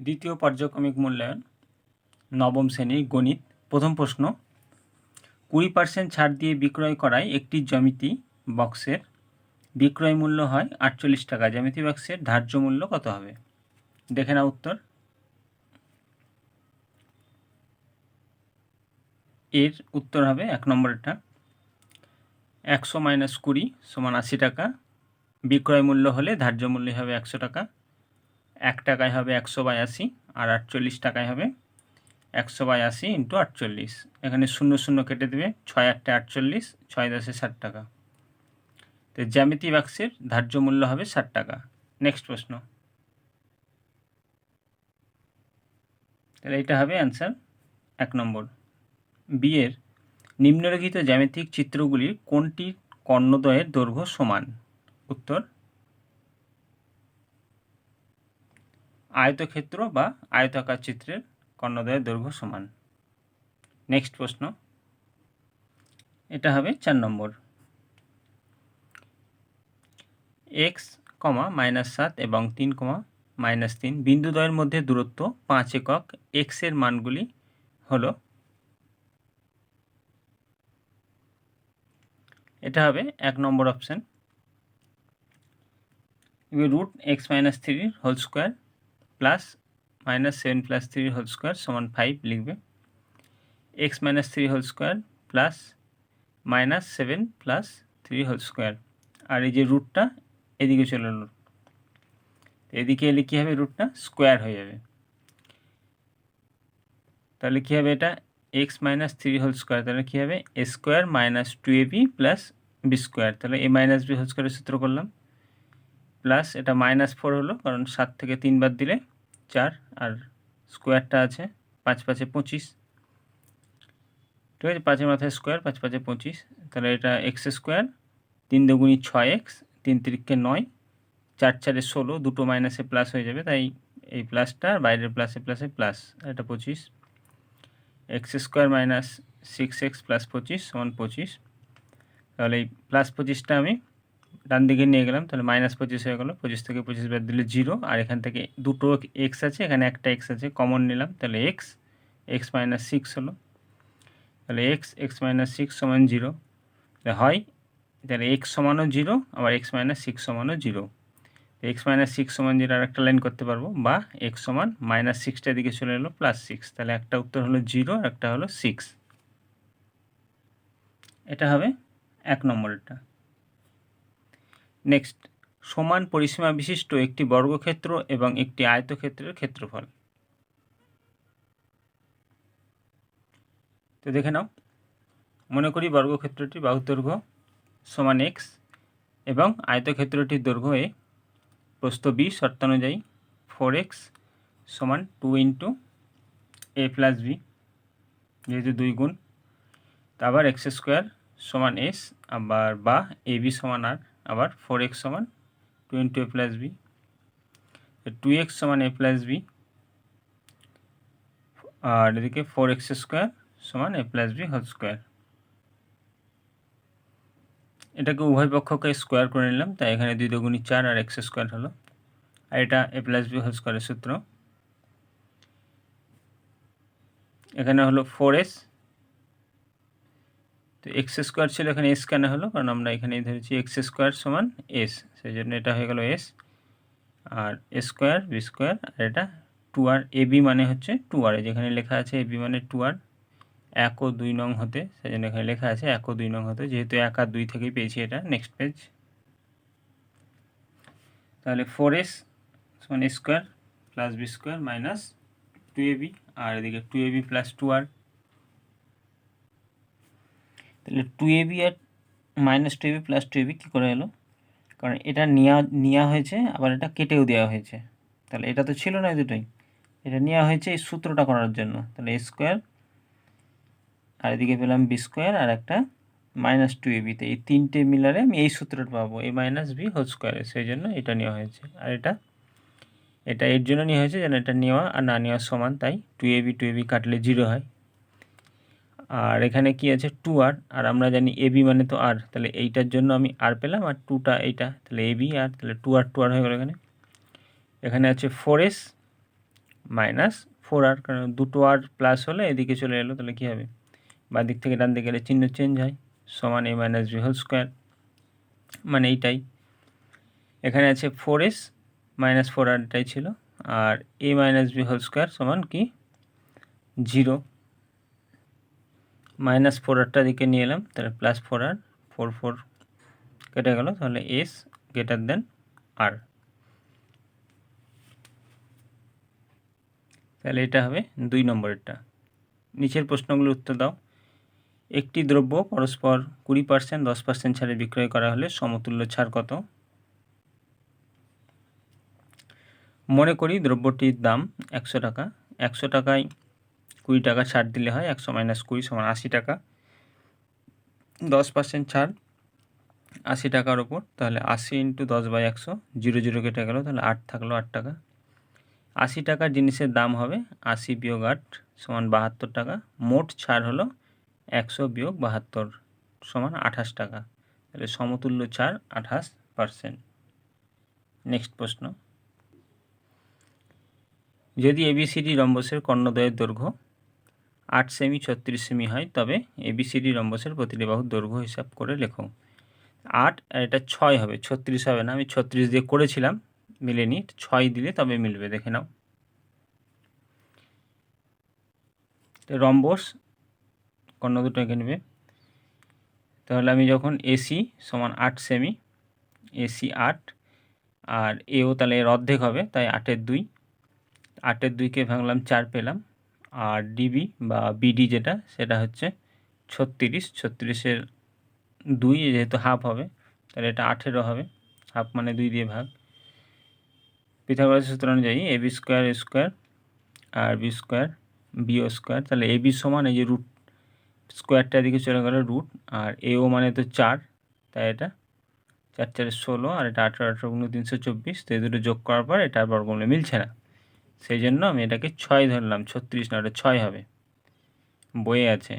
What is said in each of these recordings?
দ্বিতীয় পর্যায়ক্রমিক মূল্যায়ন, নবম শ্রেণির গণিত, প্রথম প্রশ্ন, কুড়ি পার্সেন্ট ছাড় দিয়ে বিক্রয় করায় একটি জ্যামিতি বক্সের বিক্রয় মূল্য হয় আটচল্লিশ টাকা। জ্যামিতি বক্সের ধার্য মূল্য কত হবে? দেখে নাও উত্তর। এর উত্তর হবে এক নম্বরটা। একশো মাইনাস কুড়ি সমান আশি টাকা। বিক্রয় মূল্য হলে ধার্য মূল্য হবে একশো টাকা। এক টাকায় হবে একশো বাই আশি আর আটচল্লিশ টাকায় হবে একশো বাই আশি ইন্টু আটচল্লিশ। এখানে শূন্য শূন্য কেটে দেবে, ছয় আটটা আটচল্লিশ, ছয় দশে ষাট টাকা। তো জ্যামিতি বাক্সের ধার্য মূল্য হবে ষাট টাকা। নেক্সট প্রশ্ন। তাহলে এটা হবে অ্যান্সার এক নম্বর। বিয়ের নিম্নলিখিত জ্যামিতিক চিত্রগুলির কোনটির কর্ণদ্বয়ের দৈর্ঘ্য সমান? উত্তর আয়তক্ষেত্র বা আয়তাকার চিত্রের কর্ণদ্বয়ের দৈর্ঘ্য সমান। নেক্সট প্রশ্ন। এটা হবে চার নম্বর। এক্স কমা মাইনাস সাত এবং তিন কমা মাইনাস তিন বিন্দুদ্বয়ের মধ্যে দূরত্ব পাঁচ একক। এক্সের মানগুলি হল এটা হবে এক নম্বর অপশান। রুট এক্স মাইনাস থ্রির whole square. Plus minus seven plus three whole square সমান ফাইভ লিখবে। X minus three whole square plus minus seven plus three whole square আর এই যে রুটটা এদিকে চলে এলো। এদিকে এলে কী হবে রুটটা স্কোয়ার হয়ে যাবে। তাহলে কী হবে এটা? X minus three whole square তাহলে কী হবে? A square minus two a b plus b square তাহলে এ মাইনাস বি হোল স্কোয়ারের সূত্র করলাম। প্লাস এটা মাইনাস ফোর হলো, কারণ সাত থেকে তিন বাদ দিলে চার, আর স্কোয়ারটা আছে পাঁচ পাঁচে পঁচিশ। ঠিক আছে, পাঁচের মাথায় স্কোয়ার পাঁচ পাঁচে পঁচিশ। তাহলে এটা এক্স স্কোয়ার তিন দুগুণি ছয় এক্স তিন তিরিখকে নয়, চার চারে ষোলো, দুটো মাইনাসে প্লাস হয়ে যাবে, তাই এই প্লাসটা বাইরের প্লাসে প্লাসে প্লাস এটা পঁচিশ। X square minus six x plus পঁচিশ, সমান পঁচিশ। তাহলে এই প্লাস পঁচিশটা আমি ডান দিকে নিয়ে গেলাম, তাহলে মাইনাস পঁচিশ হয়ে গেলো, পঁচিশ থেকে পঁচিশ বাদ দিলে জিরো আর এখান থেকে দুটো এক্স আছে, এখানে একটা এক্স আছে কমন নিলাম, তাহলে এক্স এক্স মাইনাস সিক্স হলো, তাহলে এক্স এক্স মাইনাস সিক্স সমান জিরো হয়, তাহলে এক্স সমানও জিরো আবার এক্স মাইনাস সিক্স সমানও জিরো এক্স মাইনাস সিক্স সমান জিরো আর একটা লাইন করতে পারব, বা এক্স সমান মাইনাস সিক্সটার দিকে চলে এলো প্লাস সিক্স তাহলে একটা উত্তর হলো জিরো আর একটা হলো সিক্স এটা হবে এক নম্বরেরটা। নেক্সট সমান পরিসীমা বিশিষ্ট একটি বর্গক্ষেত্র এবং একটি আয়তক্ষেত্রের ক্ষেত্রফল। তো দেখে নাও, মনে করি বর্গক্ষেত্রটি বাহু দৈর্ঘ্য সমান এক্স এবং আয়তক্ষেত্রটির দৈর্ঘ্য এ প্রস্থ বি শর্তানুযায়ী ফোর এক্স সমান two into a plus b যেহেতু দুই গুণ। আবার এক্স স্কোয়ার সমান এস আবার বা এ বি সমান আর আবার ফোর এক্স সমান two into a plus b two x সমান এ প্লাস বি আর এদিকে ফোর এক্স স্কোয়ার সমান a plus b whole square এটাকে উভয় পক্ষকে স্কোয়ার করে নিলাম, তাই এখানে দুই দুগুণি চার আর এক্স স্কোয়ার হলো। আর এটা এ প্লাস বি হোল স্কোয়ারের সূত্র। এখানে হলো ফোর এস তো এক্স স্কোয়ার ছিল এখানে এস কেন হলো? কারণ আমরা এখানে ধরেছি এক্স স্কোয়ার সমান এস সেই জন্য এটা হয়ে গেল S R A square B square আর এটা টু আর এ বি মানে হচ্ছে টু আর যেখানে লেখা আছে এ বি মানে টু আর এক ও দুই নং হতে সেই জন্য এখানে লেখা আছে এক ও দুই নং হতে, যেহেতু এক আর দুই থেকেই পেয়েছি এটা নেক্সট পেজ তাহলে ফোর এস সমান square plus b square minus two a b আর এদিকে two a b plus two আর তাহলে two A B R minus two a b plus two a b কী করে এলো? কারণ এটা নেওয়া নেওয়া হয়েছে, আবার এটা কেটেও দেওয়া হয়েছে। তাহলে এটা তো ছিল না দুটোই। এটা নেওয়া হয়েছে এই সূত্রটা করার জন্য। তাহলে এ স্কোয়ার আর এদিকে পেলাম বি স্কোয়ার আর একটা মাইনাস টু এ বিতে এই তিনটে মিলারে আমি এই সূত্রটা পাবো এ মাইনাস বি হোল স্কোয়ারে সেই জন্য এটা নেওয়া হয়েছে। আর এটা এটা এর জন্য নেওয়া হয়েছে যেন এটা নেওয়া আর না নেওয়া সমান। তাই two a b two a b কাটলে জিরো হয়। আর এখানে কি আছে? টু আর আর আমরা জানি এ বি মানে তো আর তাহলে এইটার জন্য আমি আর পেলাম, আর টুটা এইটা, তাহলে এ বি আর তাহলে টু আর টু আর হয়ে গেল এখানে। এখানে আছে ফোর এস মাইনাস ফোর আর কারণ দুটো আর প্লাস হলে এদিকে চলে এলো, তাহলে কী হবে? বা দিক থেকে ডান দিকে গেলে চিহ্ন চেঞ্জ হয়, সমান a minus b whole square মানে এইটাই। এখানে আছে ফোর এস মাইনাস ফোর আরটাই ছিল, আর a minus b whole square সমান কি? জিরো মাইনাস ফোর আরটা দিকে নিয়ে এলাম, তাহলে প্লাস ফোর আর ফোর ফোর কেটে গেল, তাহলে এস গ্রেটার দেন আর তাহলে এটা হবে দুই নম্বরেরটা নিচের প্রশ্নগুলোর উত্তর দাও। একটি দ্রব্য পরস্পর কুড়ি পার্সেন্ট দশ পার্সেন্ট ছাড়ে বিক্রয় করা হলে সমতুল্য ছাড় কত? মনে করি দ্রব্যটির দাম একশো টাকা। একশো টাকায় কুড়ি টাকা ছাড় দিলে হয়, একশো মাইনাস কুড়ি সমান আশি টাকা। দশ পার্সেন্ট ছাড়, আশি টাকার ওপর, তাহলে আশি ইন্টু দশ বাই একশো জিরো জিরো কেটে গেল, তাহলে আট থাকল আট টাকা। আশি টাকার জিনিসের দাম হবে, আশি বিয়োগ আট সমান বাহাত্তর টাকা। মোট ছাড় হলো একশো বিয়োগ বাহাত্তর সমান আঠাশ টাকা। তাহলে সমতুল্য ছাড় আঠাশ পার্সেন্ট নেক্সট প্রশ্ন। যদি এবিসিডি রম্বসের কর্ণদ্বয়ের দৈর্ঘ্য আট সেমি ছত্রিশ সেমি হয়, তবে এবিসিডি রম্বসের প্রতিটি বাহুর দৈর্ঘ্য হিসাব করে লেখো। আট আর এটা ছয় হবে, ছত্রিশ হবে না, আমি ছত্রিশ দিয়ে করেছিলাম, মিলেনি, ছয় দিলে তবে মিলবে, দেখে নাও। রম্বস, কর্ণ দুটো এঁকে নেবে। তাহলে আমি যখন এসি সমান আট সেমি এসি আট, আর এও তাহলে এর অর্ধেক হবে, তাই আটের দুই। আটের দুইকে ভাঙলাম, চার পেলাম। আর ডিবি বা বিডি যেটা, সেটা হচ্ছে ছত্রিশ। ছত্রিশের দুই যেহেতু হাফ হবে, তাহলে এটা আঠেরো হবে। হাফ মানে দুই দিয়ে ভাগ। পিথাগোরাস সূত্র অনুযায়ী এ বি স্কোয়ার স্কোয়ার, আর বি স্কোয়ার বিও স্কোয়ার, তাহলে এ বি সমান এই যে রুট, স্কোয়ারটা এদিকে চলে গেল রুট, আর এও মানে তো চার, তাই এটা চার চারে ষোলো, আর এটা আঠেরো আঠেরো গুণ তিনশো চব্বিশ, তো এই দুটো যোগ করার পর এটা বর্গমূলে মিলছে না। সেই জন্য আমি এটাকে ছয় ধরলাম, ছত্রিশ না, ওটা ছয় হবে। বইয়ে আছে।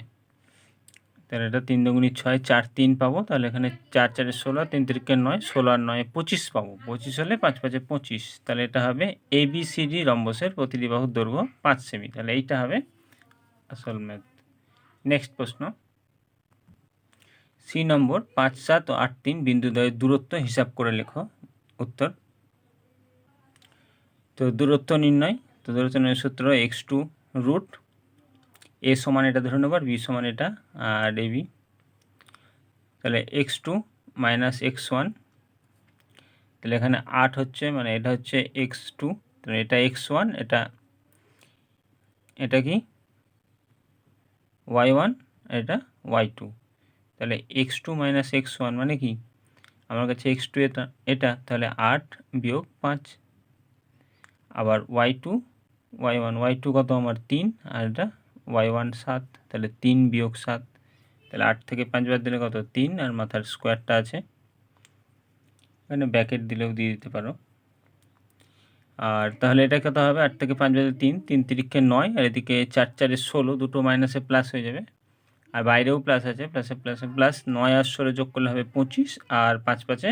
তাহলে এটা তিন দুগুণি ছয়, চার তিন পাবো। তাহলে এখানে চার, চারে ষোলো, তিন তিরিকে নয়, ষোলো আর নয় পঁচিশ পাবো। পঁচিশ হলে পাঁচ পাঁচে পঁচিশ। তাহলে এটা হবে এ সি ডি রম্বসের প্রতিটি বাহুর দৈর্ঘ্য পাঁচ সেমি। তাহলে এইটা হবে আসল ম্যাথ নেক্সট প্রশ্ন। সি নম্বর পাঁচ, সাত ও আট তিন বিন্দুদ্বয়ের দূরত্ব হিসাব করে লেখো। উত্তর তো দূরত্ব নির্ণয়, তো দূরত্ব নির্ণয় সূত্র এক্স টু রুট এ সমান এটা ধরে নেবার বি সমান এটা, আর এ বি তাহলে x two minus x one তাহলে এখানে আট হচ্ছে মানে এটা হচ্ছে এক্স টু তাহলে এটা এক্স ওয়ান এটা এটা কি? ওয়াই ওয়ান এটা ওয়াই টু তাহলে x two minus x one মানে কি? আমার কাছে এক্স টু এটা এটা, তাহলে আট বিয়োগ পাঁচ। আবার y two y one y two কত আমার তিন, আর এটা ওয়াই ওয়ান সাত, তাহলে তিন বিয়োগ সাত, তাহলে আট থেকে পাঁচ বার দিলে কত? তিন, আর মাথার স্কোয়ারটা আছে। এখানে ব্যাকেট দিলেও দিয়ে দিতে পারো। আর তাহলে এটা কত হবে? আট থেকে পাঁচ বাজে তিন তিন তিরিখে নয়, আর এদিকে চার চারে ষোলো, দুটো মাইনাসে প্লাস হয়ে যাবে। আর বাইরেও প্লাস আছে প্লাসে প্লাসে প্লাস নয় আর ষোলো যোগ করলে হবে পঁচিশ, আর পাঁচ পাঁচে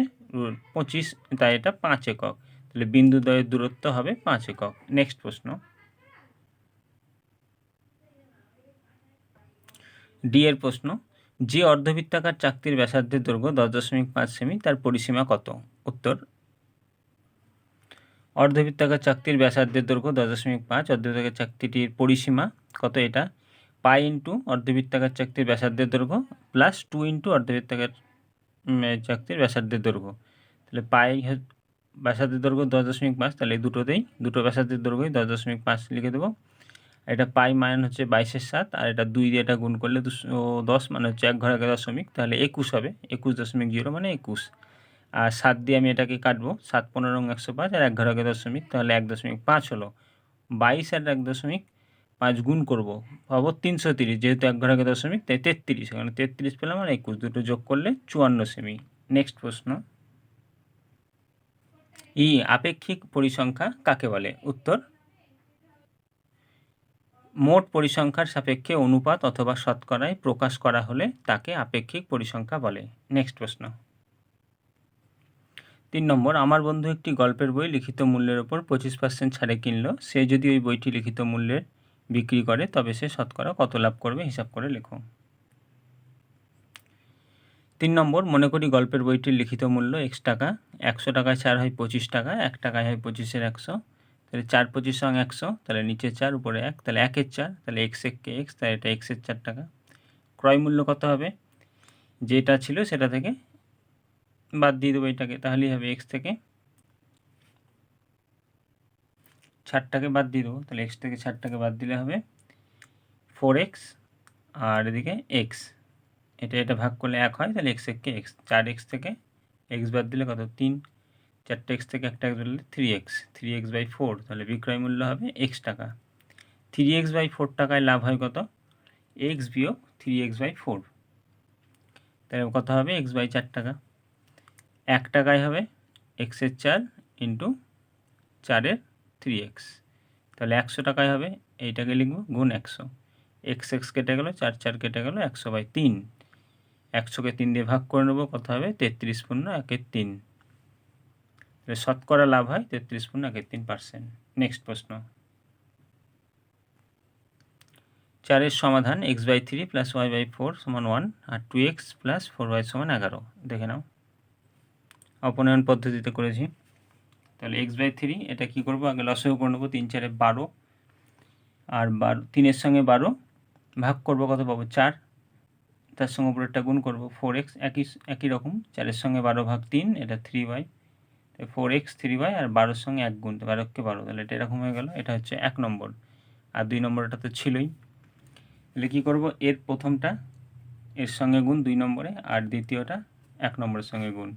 পঁচিশ, তাই এটা পাঁচ একক। তাহলে বিন্দু দ্বয়ের দূরত্ব হবে পাঁচ একক। নেক্সট প্রশ্ন। ডি এর প্রশ্ন, যে অর্ধবৃত্তাকার চাকতির ব্যাসার্ধের দৈর্ঘ্য দশ দশমিক পাঁচ সেমি, তার পরিসীমা কত? উত্তর, অর্ধবৃত্তাকার চাকতির ব্যাসার্ধের দৈর্ঘ্য দশ দশমিক পাঁচ, অর্ধবৃত্তাকার চাকতিটির পরিসীমা কত এটা? পাই ইন্টু অর্ধবৃত্তাকার চাকতির ব্যাসার্ধের দৈর্ঘ্য প্লাস টু ইন্টু অর্ধবৃত্তাকার চাকতির ব্যাসার্ধের দৈর্ঘ্য। তাহলে পাই ব্যাসার্ধের দৈর্ঘ্য দশ দশমিক পাঁচ, তাহলে এই দুটোতেই, দুটো ব্যাসার্ধের দৈর্ঘ্যই দশ দশমিক পাঁচ লিখে দেবো। এটা পাই মান হচ্ছে বাইশের সাত, আর এটা দুই দিয়ে এটা গুণ করলে দুশো দশ মানে হচ্ছে এক ঘর আগে দশমিক, তাহলে একুশ হবে, একুশ দশমিক জিরো মানে একুশ। আর সাত দিয়ে আমি এটাকে কাটবো, সাত পনেরো একশো পাঁচ, আর এক ঘর দশমিক, তাহলে এক দশমিক পাঁচ হলো। বাইশ আর এক দশমিক পাঁচ গুণ করব, পাবো তিনশো তিরিশ, যেহেতু এক ঘর আগে দশমিক, তাই তেত্রিশ, এখানে তেত্রিশ পেলাম আর একুশ, দুটো যোগ করলে চুয়ান্ন সেমি। নেক্সট প্রশ্ন। ই আপেক্ষিক পরিসংখ্যা কাকে বলে? উত্তর, মোট পরিসংখ্যার সাপেক্ষে অনুপাত অথবা শতকরায় প্রকাশ করা হলে তাকে আপেক্ষিক পরিসংখ্যা বলে। নেক্সট প্রশ্ন। তিন নম্বর, আমার বন্ধু একটি গল্পের বই লিখিত মূল্যের ওপর পঁচিশ পার্সেন্ট ছাড়ে কিনলো। সে যদি ওই বইটি লিখিত মূল্যের বিক্রি করে, তবে সে শতকরা কত লাভ করবে হিসাব করে লেখো। তিন নম্বর, মনে করি গল্পের বইটির লিখিত মূল্য এক্স টাকা। একশো টাকায় চার হয় পঁচিশ টাকা, এক টাকায় হয় পঁচিশের একশো। তাহলে চার পঁচিশ সং একশো, তাহলে নিচে চার, উপরে এক, তাহলে একের চার, তাহলে এক্স এককে এক্স তাহলে এটা এক্সের চার টাকা। ক্রয় মূল্য কত হবে? যেটা ছিল সেটা থেকে বাদ দিয়ে দেবো এটাকে, তাহলেই হবে এক্স থেকে। ছাড়টাকে বাদ দিয়ে দেবো, তাহলে এক্স থেকে ছাড়টাকে বাদ দিলে হবে ফোর এক্স আর এদিকে এক্স এটা এটা ভাগ করলে এক হয়, তাহলে এক্স একে এক্স চার এক্স থেকে এক্স বাদ দিলে কত? তিন। চারটে এক্স থেকে একটা x বাদলে three x three x by four তাহলে বিক্রয় মূল্য হবে এক্স টাকা। থ্রি এক্স বাই ফোর টাকায় লাভ হয় কত? এক্স বিয়োগ থ্রি এক্স বাই ফোর তাহলে কত হবে? এক্স বাই চার টাকা। এক টাকায় হবে এক্সের চার ইন্টু চারের থ্রি এক্স তাহলে একশো টাকায় হবে, এইটাকে লিখব, গুণ একশো। এক্স এক্স কেটে গেলো, চার চার কেটে গেলো, একশো বাই তিন। একশোকে তিন দিয়ে ভাগ করে নেব, কত হবে? তেত্রিশ পূর্ণ একের তিন। তাহলে শতকরা লাভ হয় তেত্রিশ পূর্ণ একের তিন পার্সেন্ট নেক্সট প্রশ্ন। চারের সমাধান x by three plus y by four সমান ওয়ান আর two x plus four y সমান এগারো। দেখে নাও। অপনয়ন পদ্ধতিতে করেছি। তাহলে এক্স বাই থ্রি এটা কী করব? আগে লসেও করে নেব, তিন চারে বারো। আর বারো, তিনের সঙ্গে বারো ভাগ করব, কত পাবো? চার। তার সঙ্গে উপরেরটা গুণ করব। ফোর এক্স একই একই রকম। চারের সঙ্গে বারো ভাগ তিন, এটা three y four x three y আর বারোর সঙ্গে এক গুণ। বারোকে বারো, তাহলে এটা এরকম হয়ে গেল। এটা হচ্ছে এক নম্বর। আর দুই নম্বরটা তো ছিলই। তাহলে কী করব? এর প্রথমটা এর সঙ্গে গুণ দুই নম্বরে আর দ্বিতীয়টা এক নম্বরের সঙ্গে গুণ।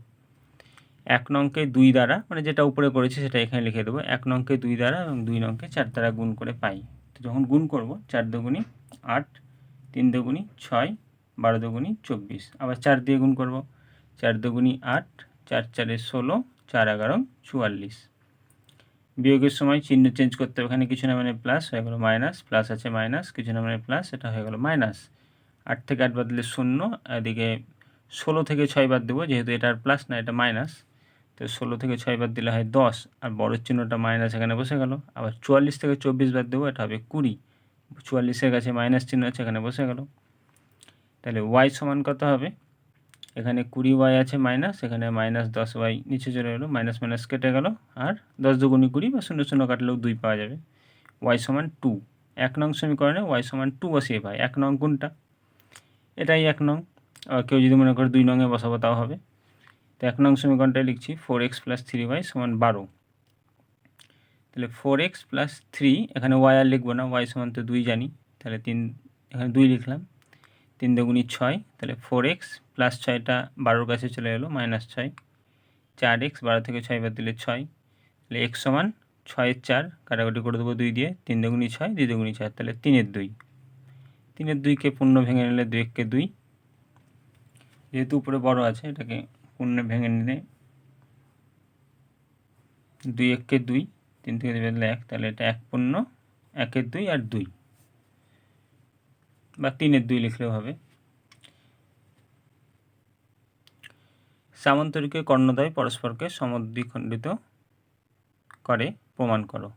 এক নংকে দুই দ্বারা মানে যেটা উপরে করেছি সেটা এখানে লিখে দেবো। এক নংকে দুই দ্বারা এবং দুই নংকে চার দ্বারা গুণ করে পাই। তো যখন গুণ করব, চার দুগুণি আট, তিন দুগুণি ছয় বারো দুগুণি চব্বিশ। আবার চার দিয়ে গুণ করব। চার দুগুণি আট, চার চারে ষোলো, চার এগারো, চুয়াল্লিশ। বিয়োগের সময় চিহ্ন চেঞ্জ করতে হবে। এখানে কিছু না মানে প্লাস হয়ে গেলো মাইনাস প্লাস আছে মাইনাস কিছু না মানে প্লাস এটা হয়ে গেলো মাইনাস আট থেকে আট বাদ দিলে শূন্য, এদিকে ষোলো থেকে ছয় বাদ দেবো, যেহেতু এটা আর প্লাস না, এটা মাইনাস তো ষোলো থেকে ছয় বাদ দিলে হয় দশ, আর বড় চিহ্নটা মাইনাস এখানে বসে গেল। আবার চুয়াল্লিশ থেকে চব্বিশ বাদ দেবো, এটা হবে কুড়ি। চুয়াল্লিশের কাছে মাইনাস চিহ্ন আছে, এখানে বসে গেল। তাহলে ওয়াই সমান কত হবে? এখানে কুড়ি ওয়াই আছে মাইনাস এখানে মাইনাস দশ ওয়াই নিচে চলে গেলো মাইনাস মাইনাস কেটে গেল, আর দশ দুগুণি কুড়ি বা শূন্য শূন্য কাটলেও দুই পাওয়া যাবে। ওয়াই সমান টু এক নং সমীকরণে ওয়াই সমান টু বসিয়ে পাই এক নং কোনটা? এটাই এক নং আবার কেউ যদি মনে করে দুই নংয়ে বসাবো তাও হবে। তো এক নং সমীকরণটাই লিখছি four x plus three y সমান বারো। তাহলে ফোর এক্স প্লাস থ্রি এখানে ওয়াই আর লিখব না ওয়াই সমান তো দুই জানি, তাহলে তিন, এখানে দুই লিখলাম। তিন দুগুণি ছয়, তাহলে ফোর এক্স প্লাস ছয়টা বারোর কাছে চলে গেলো মাইনাস ছয়। চার এক্স বারো থেকে ছয় বাদ দিলে ছয়। তাহলে এক্স সমান ছয়ের চার, কাটাকাটি করে দেবো দুই দিয়ে, তিন দুগুণি ছয়, দুই দুগুণি চার, তাহলে তিনের দুই। তিনের দুইকে পূর্ণ ভেঙে নিলে দুই এককে দুই। যেহেতু উপরে বড় আছে, এটাকে পূর্ণ ভেঙে নিলে দুই এককে দুই, তিন থেকে দুই এক, তাহলে এটা এক পূর্ণ, একের দুই আর দুই। বা তিনের দুই লিখলেও হবে। সামন্তরিকে কর্ণদ্বয় পরস্পরকে সমদ্বিখণ্ডিত করে, প্রমাণ করো।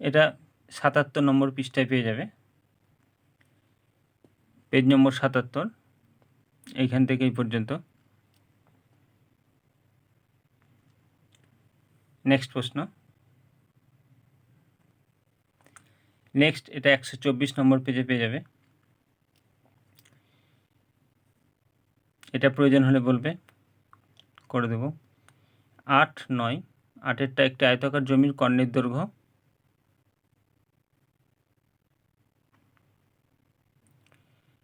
এটা সাতাত্তর নম্বর পৃষ্ঠায় পেয়ে যাবে। পেজ নম্বর সাতাত্তর, এইখান থেকে এই পর্যন্ত। নেক্সট প্রশ্ন। নেক্সট এটা একশো চব্বিশ নম্বর পেজে পেয়ে যাবে। এটা প্রয়োজন হলে বলবে, করে দেব। আট নয়, আটেরটা একটি আয়তাকার জমির কর্ণের দৈর্ঘ্য।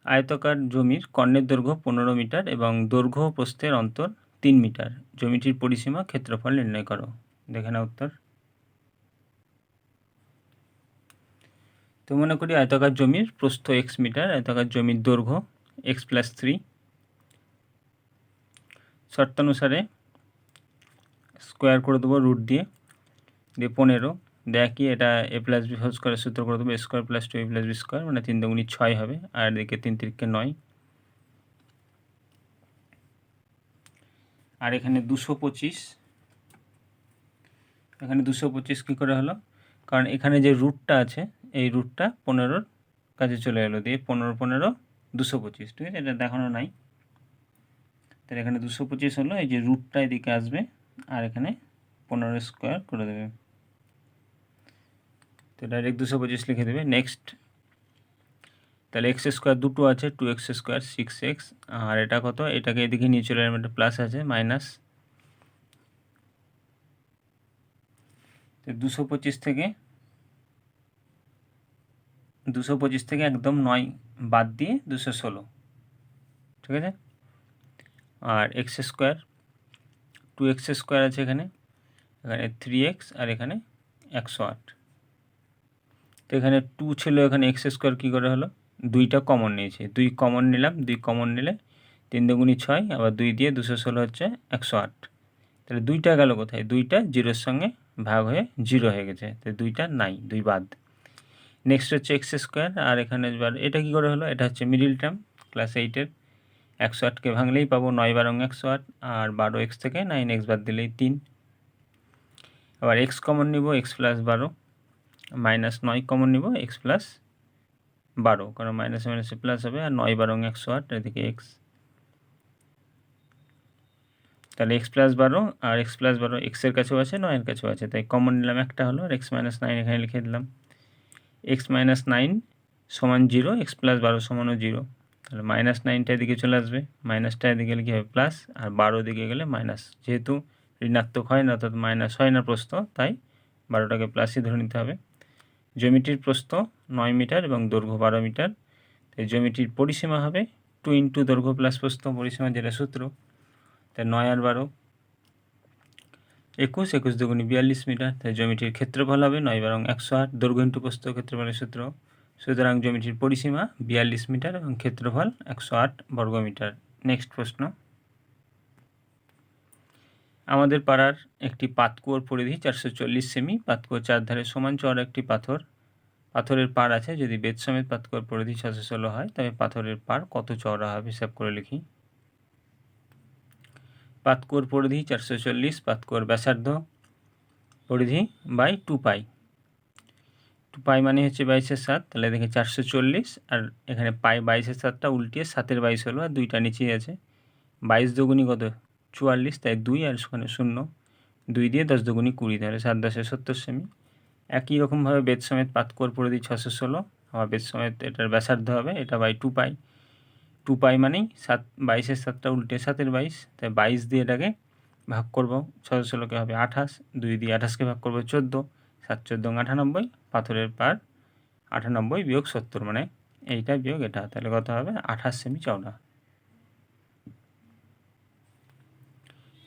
আয়তকার জমির কর্ণের দৈর্ঘ্য পনেরো মিটার এবং দৈর্ঘ্য প্রস্থের অন্তর তিন মিটার। জমিটির পরিসীমা ক্ষেত্রফল নির্ণয় করো। দেখে না উত্তর। তো মনে করি আয়তকার জমির প্রস্থ এক্স মিটার আয়তকার জমির দৈর্ঘ্য এক্স প্লাস থ্রি শর্তানুসারে স্কোয়ার করে দেবো রুট দিয়ে দিয়ে পনেরো। দেখি এটা এ প্লাস বি হোল স্কোয়ারের সূত্র করে দেবো square plus two a plus b square মানে তিন দুগুণি ছয় হবে, আর এদিকে তিন তিরিকে নয়। আর এখানে দুশো পঁচিশ। এখানে দুশো পঁচিশ কী করে হলো? কারণ এখানে যে রুটটা আছে এই রুটটা পনেরোর কাছে চলে এলো দিয়ে পনেরো পনেরো দুশো পঁচিশ, ঠিক আছে? এটা দেখানো নাই। তাহলে এখানে দুশো পঁচিশ হলো, এই যে রুটটা এদিকে আসবে, আর এখানে পনেরো স্কোয়ার করে দেবে। তো ডাইরেক্ট দুশো পঁচিশ লিখে দেবে। নেক্সট তাহলে এক্স স্কোয়ার দুটো আছে two x square six x আর এটা কত? এটাকে এদিকে নিয়ে চলে আসবে প্লাস আছে মাইনাস তো দুশো পঁচিশ থেকে দুশো পঁচিশ থেকে একদম নয় বাদ দিয়ে দুশো ষোলো। ঠিক আছে? আর x square, two x square আছে এখানে এখানে থ্রি এক্স আর এখানে একশো আট। তো এখানে টু ছিল, এখানে এক্স স্কোয়ার কী করে হলো? দুইটা কমন নিয়েছি। দুই কমন নিলাম, দুই কমন নিলে তিন দুগুণি ছয়, আবার দুই দিয়ে দুশো ষোলো হচ্ছে একশো আট। তাহলে দুইটা গেল কোথায়? দুইটা জিরোর সঙ্গে ভাগ হয়ে জিরো হয়ে গেছে। তো দুইটা নাই, দুই বাদ। নেক্সট হচ্ছে এক্স স্কোয়ার আর এখানে এটা কী করে হলো? এটা হচ্ছে মিডিল টার্ম ক্লাস এইটের একশো আটকে ভাঙলেই পাবো নয় বারং একশো আট আর বারো এক্স থেকে নাইন এক্স বাদ দিলেই তিন। আবার এক্স কমন নিব এক্স প্লাস বারো মাইনাস নয় কমন নিব এক্স প্লাস বারো, কারণ মাইনাসে মাইনাসে প্লাস হবে, আর নয় বারং একশো আট এদিকে এক্স তাহলে এক্স প্লাস বারো, আর এক্স প্লাস বারো এক্সের কাছেও আছে নয়ের কাছেও আছে, তাই কমন নিলাম একটা হলো, আর এক্স মাইনাস নাইন এখানে লিখে দিলাম। এক্স মাইনাস নাইন সমান জিরো এক্স প্লাস বারো সমানও জিরো তাহলে মাইনাস নাইনটা এদিকে চলে আসবে মাইনাসটা এদিকে গেলে কী হবে? প্লাস আর বারো দিকে গেলে মাইনাস যেহেতু ঋণাত্মক হয় না, অর্থাৎ মাইনাস হয় না প্রস্থ, তাই বারোটাকে প্লাসই ধরে নিতে হবে। জমিটির প্রস্থ নয় মিটার এবং দৈর্ঘ্য বারো মিটার। তাই জমিটির পরিসীমা হবে টু ইন্টু দৈর্ঘ্য প্লাস প্রস্থ পরিসীমা যেটা সূত্র, তাই নয় আর বারো একুশ একুশ দুগুণি বিয়াল্লিশ মিটার, তাই জমিটির ক্ষেত্রফল হবে, নয় বরং একশো আট দৈর্ঘ্য ইন্টু প্রস্থ ক্ষেত্রফলের সূত্র। সুতরাং জমিটির পরিসীমা বিয়াল্লিশ মিটার এবং ক্ষেত্রফল একশো আট বর্গমিটার। নেক্সট প্রশ্ন। আমাদের পাড়ার একটি পাতকুয়োর পরিধি চারশো চল্লিশ সেমি পাতকুয়োর চারধারে সমান চওড়া একটি পাথর। পাথরের পাড় আছে, যদি বেদ সমেত পাতকুয়োর পরিধি ছশো ষোলো হয়, তবে পাথরের পাড় কত চওড়া হবে, হিসাব করে লিখি। পাতকুয়োর পরিধি চারশো চল্লিশ পাতকুয়োর ব্যাসার্ধ পরিধি by two pi. Two pi মানে হচ্ছে বাইশের সাত, তাহলে দেখে চারশো চল্লিশ, আর এখানে পাই বাইশের সাতটা উল্টিয়ে সাতের বাইশ হলো, আর দুইটা নিচেই আছে। বাইশ দুগুনি কত? চুয়াল্লিশ, তাই দুই আর ওখানে শূন্য। দুই দিয়ে দশ দুগুনি কুড়ি, তাহলে সাত দশে সত্তর সেমি। একই রকমভাবে বেদ সমেত পাতকর পরে দিই ছশো ষোলো, আবার বেদ সমেত এটার ব্যাসার্ধ হবে, এটা by two pi. Two pi মানেই সাত, বাইশের সাতটা, উল্টে সাতের বাইশ। তাই বাইশ দিয়ে এটাকে ভাগ করব ছশো ষোলোকে হবে আঠাশ। দুই দিয়ে আঠাশকে ভাগ করব চোদ্দ। সাত, চোদ্দ আটানব্বই। পাথরের পার আটানব্বই বিয়োগ সত্তর মানে এইটা বিয়োগ এটা। তাহলে কত হবে? আঠাশ সেমি চওড়া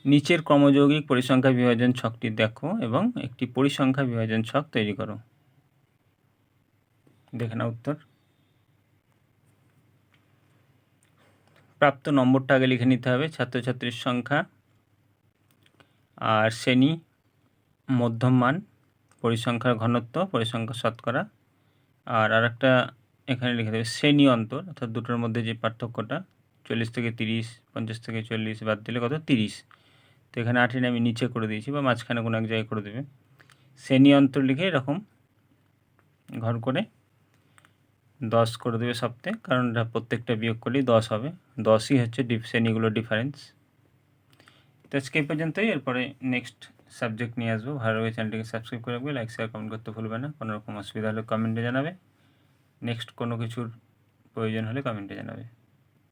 নিচের ক্রমযৌগিক পরিসংখ্যা বিভাজন ছকটি দেখো এবং একটি পরিসংখ্যা বিভাজন ছক তৈরি করো। দেখে না উত্তর। প্রাপ্ত নম্বরটা আগে লিখে নিতে হবে, ছাত্রছাত্রীর সংখ্যা, আর শ্রেণি, মধ্যম মান, পরিসংখ্যার ঘনত্ব, পরিসংখ্যা শতকরা, আর আরেকটা এখানে লিখে দেবে, শ্রেণি অন্তর, অর্থাৎ দুটোর মধ্যে যে পার্থক্যটা, চল্লিশ থেকে তিরিশ, পঞ্চাশ থেকে চল্লিশ বাদ দিলে কত? তিরিশ। তো এখানে আঠিনে আমি নিচে করে দিয়েছি বা মাঝখানে কোনো এক জায়গায় করে দেবে। শ্রেণি অন্তর লিখে এরকম ঘর করে দশ করে দেবে সপ্তাহে কারণ প্রত্যেকটা বিয়োগ করলেই দশ হবে। দশই হচ্ছে ডিফ শ্রেণীগুলোর ডিফারেন্স তো আজকে এই পর্যন্তই, এরপরে নেক্সট সাবজেক্ট নিয়ে আসব। ভালোভাবে চ্যানেলটিকে সাবস্ক্রাইব করে রাখবে লাইক শেয়ার কমেন্ট করতে ভুলবে না। কোনো রকম অসুবিধা হলে কমেন্টে জানাবে। নেক্সট কোনো কিছুর প্রয়োজন হলে কমেন্টে জানাবে।